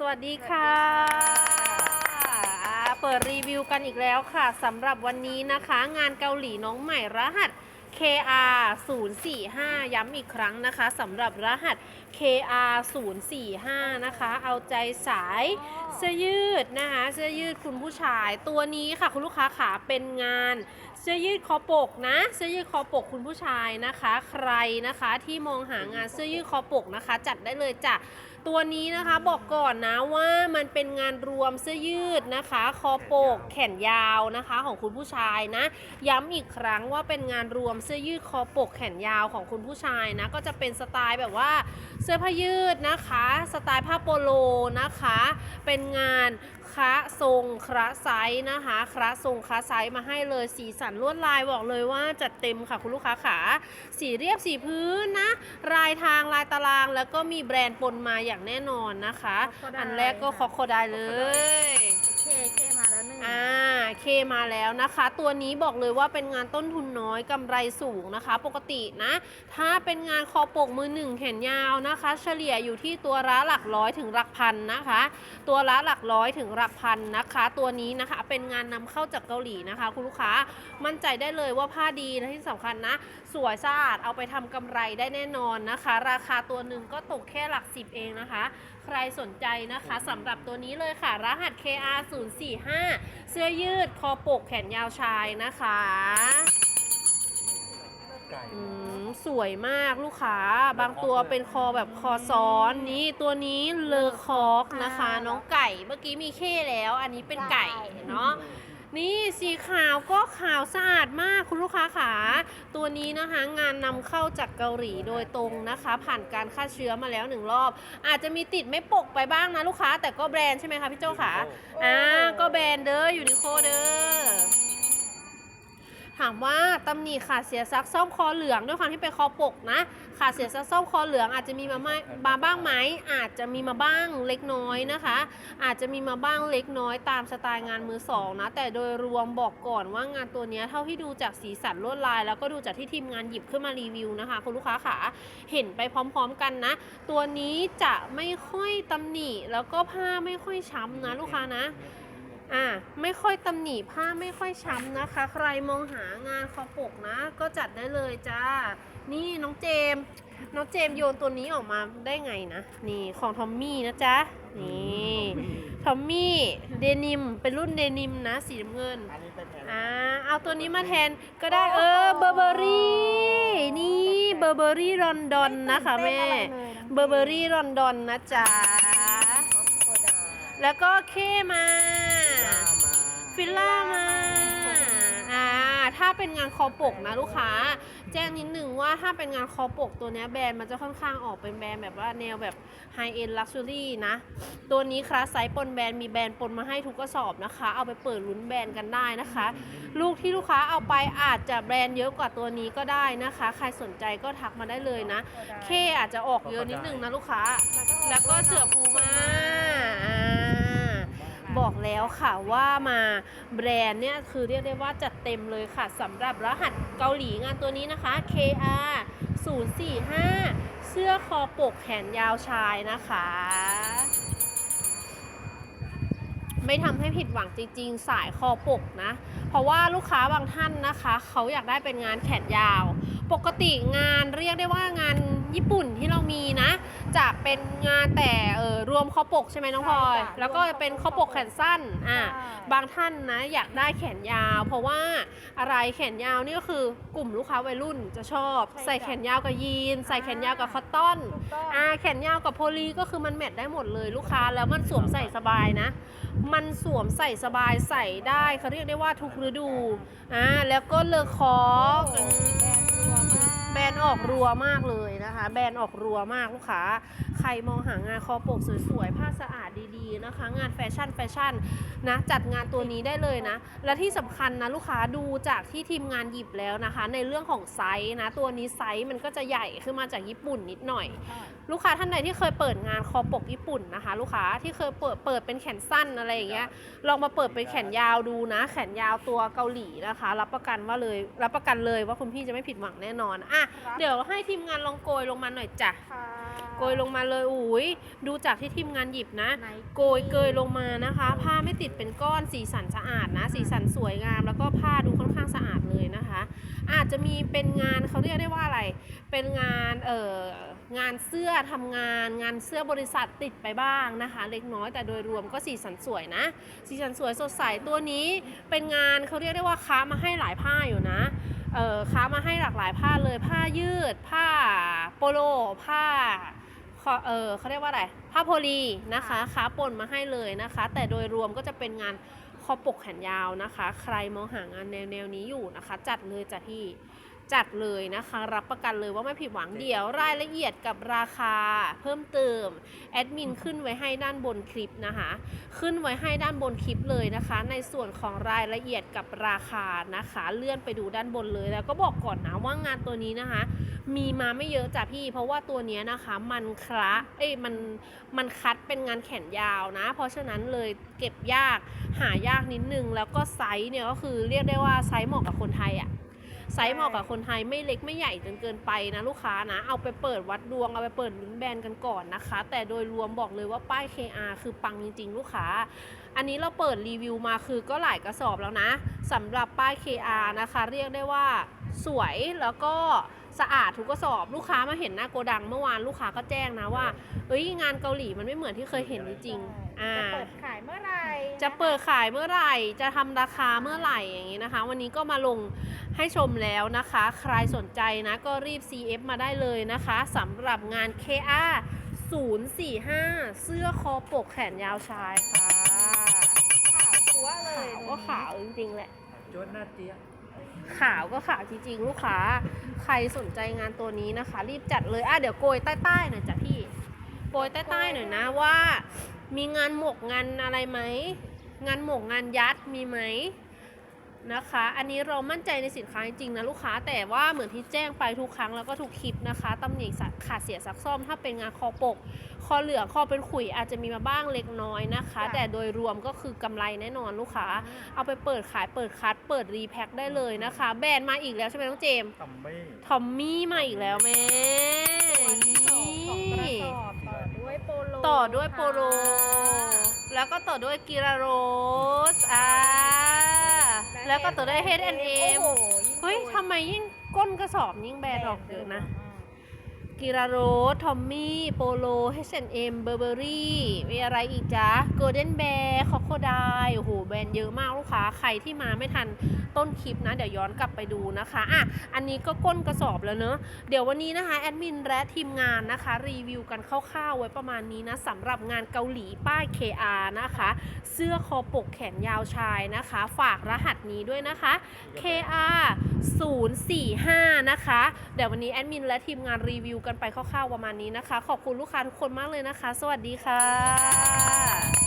สวัสดีค่ะอ่าเปิดรีวิวกันอีกแล้วค่ะสำหรับวันนี้นะคะ งานเกาหลีน้องใหม่รหัส KR 045ย้ำอีกครั้งนะคะสำหรับรหัส KR 045นะคะ เอาใจสายเสื้อยืดนะคะเสื้อยืดคุณผู้ชายตัวนี้ค่ะ คุณลูกค้าขาเป็นงานเสื้อยืดคอปกนะเสื้อยืดคอปกคุณผู้ชายนะคะ ใครนะคะที่มองหางานเสื้อยืดคอปกนะคะ จัดได้เลยจ้ะ ตัวนี้นะคะบอกก่อนนะว่ามันเป็นงานรวมเสื้อยืดนะคะ คอปกแขนยาวนะคะของคุณผู้ชายนะ ย้ำอีกครั้งว่าเป็นงานรวมเสื้อยืดคอปกแขนยาวของคุณผู้ชายนะก็จะเป็นสไตล์แบบว่าเสื้อผ้ายืดนะคะ สไตล์ผ้าโปโลนะคะ เป็นงาน คะทรงคระไซส์นะคะคระทรงคระไซส์มาให้เลยสีสันลวดลายบอกเลยว่าจัดเต็มค่ะคุณลูกค้าขาสีเรียบสีพื้นนะ รายทางลายตารางแล้วก็มีแบรนด์ปนมาอย่างแน่นอนนะคะ Crocodile อันแรกก็คอโคไดเลย เคมาแล้วนะคะ ตัวนี้บอกเลยว่าเป็นงานต้นทุนน้อยกำไรสูงนะคะ ปกตินะ ถ้าเป็นงานคอปกมือหนึ่งแขนยาวนะคะ เฉลี่ยอยู่ที่ตัวละหลักร้อยถึงหลักพันนะคะ ตัวละหลักร้อยถึงหลักพันนะคะ ตัวนี้นะคะเป็นงานนำเข้าจากเกาหลีนะคะ คุณลูกค้ามั่นใจได้เลยว่าผ้าดีและที่สำคัญนะ สวยสะอาดเอาไปทำกำไรได้แน่นอนนะคะ ราคาตัวหนึ่งก็ตกแค่หลักสิบเองนะคะ ใครสนใจนะคะสำหรับตัวนี้เลยค่ะ รหัส KR 045เสื้อยืดคอปกแขนยาวชายนะคะไก่อืมสวยมากลูกค้า บางตัวเป็นคอแบบคอซ้อนนี้ตัวนี้เลอคอกนะคะ น้องไก่เมื่อกี้มีเข้แล้ว อันนี้เป็นไก่เนาะนี่ สีขาวก็ขาวสะอาดมากคุณลูกค้าขาตัวนี้นะคะงานนำเข้าจากเกาหลีโดยตรงนะคะ ผ่านการฆ่าเชื้อมาแล้วหนึ่งรอบ อาจจะมีติดไม่ปกไปบ้างนะลูกค้า แต่ก็แบรนด์ใช่ไหมคะพี่โจขาอ่าก็แบรนด์เด้ออยู่นิโคเด้อ ถามว่าตำหนิขาดเสียซักซ่อมคอเหลืองด้วยความที่เป็นคอปกนะ ขาดเสียซักซ่อมคอเหลืองอาจจะมีมาไมาบ้างไหมอาจจะมีมาบ้างเล็กน้อยนะคะ อาจจะมีมาบ้างเล็กน้อยตามสไตล์งานมือสองนะ แต่โดยรวมบอกก่อนว่างานตัวนี้เท่าที่ดูจากสีสันลวดลาย แล้วก็ดูจากที่ทีมงานหยิบขึ้นมารีวิวนะคะคุณลูกค้าขาเห็นไปพร้อม ๆ กันนะ ตัวนี้จะไม่ค่อยตำหนิแล้วก็ผ้าไม่ค่อยช้ำนะลูกค้านะ อ่าไม่ค่อยตำหนิผ้าไม่ค่อยช้ำนะคะ ใครมองหางานคอปกนะ ก็จัดได้เลยจ้า นี่น้องเจมส์น้องเจมส์โยนตัวนี้ออกมาได้ไงนะ นี่ของทอมมี่นะจ๊ะ นี่ทอมมี่เดนิมเป็นรุ่นเดนิมนะสีน้ำเงิน อันนี้เป็นแผ่นอ่าเอาตัวนี้มาแทนก็ได้เออเบอร์เบอรี่นี่เบอร์เบอรี่รอนดอนนะคะแม่เบอร์เบอรี่รอนดอนนะจ๊ะโคดาแล้วก็เคมาล่ามา ฟิลล่ามาอ่าถ้าเป็นงานคอปกนะลูกค้า แจ้งนิดหนึ่งว่าถ้าเป็นงานคอปกตัวนี้แบรนด์มันจะค่อนข้างออกเป็นแบรนด์แบบว่าแนวแบบไฮเอ็นลักชัวรี่นะ ตัวนี้คลาสไซส์ปนแบรนด์มีแบรนด์ปนมาให้ทุกกระสอบนะคะ เอาไปเปิดลุ้นแบรนด์กันได้นะคะ ลูกที่ลูกค้าเอาไปอาจจะแบรนด์เยอะกว่าตัวนี้ก็ได้นะคะ ใครสนใจก็ทักมาได้เลยนะ เคอาจจะออกเยอะนิดนึงนะลูกค้า แล้วก็เสือปูมา บอกแล้วค่ะว่ามาแบรนด์เนี่ยคือเรียกได้ว่าจัดเต็มเลยค่ะสำหรับรหัสเกาหลีงานตัวนี้นะคะ KR 045 เสื้อคอปกแขนยาวชายนะคะ ไม่ทำให้ผิดหวังจริงๆ สายคอปกนะ เพราะว่าลูกค้าบางท่านนะคะ เขาอยากได้เป็นงานแขนยาว ปกติงานเรียกได้ว่างานญี่ปุ่นที่เรามีนะ จะเป็นงานแต่เออรวมคอปกใช่ไหมน้องพลอยแล้วก็เป็นคอปกแขนสั้นอะบางท่านนะอยากได้แขนยาว เพราะว่าอะไรแขนยาวนี่ก็คือกลุ่มลูกค้าวัยรุ่นจะชอบ ใส่แขนยาวกับยีน ใส่แขนยาวกับคอตตอน ถูกต้อง อ่าแขนยาวกับโพลีก็คือมันแมทได้หมดเลยลูกค้าแล้วมันสวมใส่สบายนะ มันสวมใส่สบายใส่ได้เขาเรียกได้ว่าทุกฤดูอ่าแล้วก็เลอคอร์กโอ้แบรนด์รัวมากแบรน ด์ออกรัวมากเลยนะคะ แบรนด์ออกรัวมากลูกค้า ใครมองหางานคอปกสวยๆผ้า สะอาดดีๆนะคะ งานแฟชั่นแฟชั่นนะจัดงานตัวนี้ได้เลยนะ และที่สำคัญนะลูกค้าดูจากที่ทีมงานหยิบแล้วนะคะ ในเรื่องของไซส์นะตัวนี้ไซส์มันก็จะใหญ่ขึ้นมาจากญี่ปุ่นนิดหน่อยอ่าลูกค้าท่านใดที่เคยเปิดงานคอปกญี่ปุ่นนะคะ ลูกค้าที่เคยเปิดเปิดเป็นแขนสั้นอะไรอย่างเงี้ยลองมาเปิดเป็นแขนยาวดูนะ แขนยาวตัวเกาหลีนะคะ รับประกันว่าเลยรับประกันเลยว่าคุณพี่จะไม่ผิดหวังแน่นอนอะเดี๋ยวให้ทีมงานลองโกยลงมาหน่อยจ้ะค่ะโกยลงมาเลยอุ้ยดูจากที่ทีมงานหยิบนะไหนโกยเกยลงมานะคะ ผ้าไม่ติดเป็นก้อนสีสันสะอาดนะ สีสันสวยงาม แล้วก็ผ้าดูค่อนข้างสะอาดเลยนะคะ อาจจะมีเป็นงานเขาเรียกได้ว่าอะไร เป็นงานเอ่องานเสื้อทำงาน งานเสื้อบริษัทติดไปบ้างนะคะ เล็กน้อยแต่โดยรวมก็สีสันสวยนะ สีสันสวยสดใสตัวนี้เป็นงานเขาเรียกได้ว่าค้ามาให้หลายผ้าอยู่นะเออค้ามาให้หลากหลายผ้าเลยผ้ายืด ผ้าโปโลผ้าขอ เออเขาเรียกว่าอะไรผ้าโพลีนะคะค้าปนมาให้เลยนะคะ แต่โดยรวมก็จะเป็นงานคอปกแขนยาวนะคะ ใครมองหางานแนวแนวๆนี้อยู่นะคะ จัดเลยจ้ะพี่ จัดเลยนะคะ รับประกันเลยว่าไม่ผิดหวังเดี๋ยวรายละเอียดกับราคาเพิ่มเติมแอดมินขึ้นไว้ให้ด้านบนคลิปนะคะ ขึ้นไว้ให้ด้านบนคลิปเลยนะคะ ในส่วนของรายละเอียดกับราคานะคะ เลื่อนไปดูด้านบนเลยแล้วก็บอกก่อนนะว่างานตัวนี้นะคะ มีมาไม่เยอะจ้ะพี่ เพราะว่าตัวเนี้ยนะคะมันคละเอ้ยมันมันคัดเป็นงานแขนยาวนะ เพราะฉะนั้นเลยเก็บยากหายากนิดนึงแล้วก็ไซส์เนี่ยก็คือเรียกได้ว่าไซส์เหมาะกับคนไทยอะ ไซส์เหมาะกับคนไทยไม่เล็กไม่ใหญ่จนเกินไปนะลูกค้านะ เอาไปเปิดวัดดวงเอาไปเปิดลุ้นแบรนด์กันก่อนนะคะ แต่โดยรวมบอกเลยว่าป้าย KR คือปังจริงๆ ลูกค้า อันนี้เราเปิดรีวิวมาคือก็หลายกระสอบแล้วนะสำหรับป้าย KR นะคะ เรียกได้ว่าสวยแล้วก็ สะอาดทุกกระสอบลูกค้ามาเห็นหน้าโกดังเมื่อวานลูกค้าก็แจ้งนะว่าเอ้ยงานเกาหลีมันไม่เหมือนที่เคยเห็นจริงๆอ่า จะเปิดขายเมื่อไหร่จะเปิดขายเมื่อไหร่ จะทำราคาเมื่อไหร่อย่างนี้นะคะ วันนี้ก็มาลงให้ชมแล้วนะคะ ใครสนใจนะก็รีบ CF มาได้เลยนะคะสำหรับงาน KR 045 เสื้อคอปกแขนยาวชายค่ะขาวจั๊วเลยขาวก็ขาวจริงๆแหละ โจนหน้าเตี้ย ขาวก็ขาวจริงๆ ลูกค้า ใครสนใจงานตัวนี้นะคะ รีบจัดเลยอะเดี๋ยวโกยใต้ๆหน่อยจ้ะพี่โกยใต้ๆหน่อยนะว่า มีงานหมกงานอะไรไหมงานหมกงานยัดมีไหม นะคะ อันนี้เรามั่นใจในสินค้าจริงๆนะลูกค้าแต่ว่าเหมือนที่แจ้งไปทุกครั้งแล้วก็ทุกคลิปนะคะตำหนิขาดเสียซักซ่อม ถ้าเป็นงานคอปก คอเหลืองคอเป็นขุยอาจจะมีมาบ้างเล็กน้อยนะคะ แต่โดยรวมก็คือกำไรแน่นอนลูกค้า เอาไปเปิดขายเปิดคัด เปิดรีแพ็คได้เลยนะคะ แบรนด์มาอีกแล้วใช่ไหมน้องเจมส์ทำไม่ทอมมี่มาอีกแล้วแม่วันที่สองของกระสอบต่อด้วยโปโลต่อด้วยโปโลค่ะแล้วก็ต่อด้วยกิราโรสอ่า แล้วก็ต่อด้วย H&M โอ้โหงเฮ้ยโกทำไมยิ่งก้นกระสอบยิ่งแบรนด์ออกเยอะนะ กิราโรสทอมมี่ โปโล H&M เบอร์เบอรี่ มีอะไรอีกจ๊ะ Golden Bear คอ c โคไดโอ้โหแบรนด์เยอะมากลูกค้าใครที่มาไม่ทันต้นคลิปนะ เดี๋ยวย้อนกลับไปดูนะคะอะอันนี้ก็ก้นกระสอบแล้วเนอะเดี๋ยววันนี้นะคะแอดมินและทีมงานนะคะ รีวิวกันคร่าวๆไว้ประมาณนี้นะสำหรับงานเกาหลีป้าย KR นะคะ เสื้อคอปกแขนยาวชายนะคะ ฝากรหัสนี้ด้วยนะคะ KR 045 นะคะ เดี๋ยววันนี้แอดมินและทีมงานรีวิวกันไปคร่าวๆประมาณนี้นะคะ ขอบคุณลูกค้าทุกคนมากเลยนะคะ สวัสดีค่ะ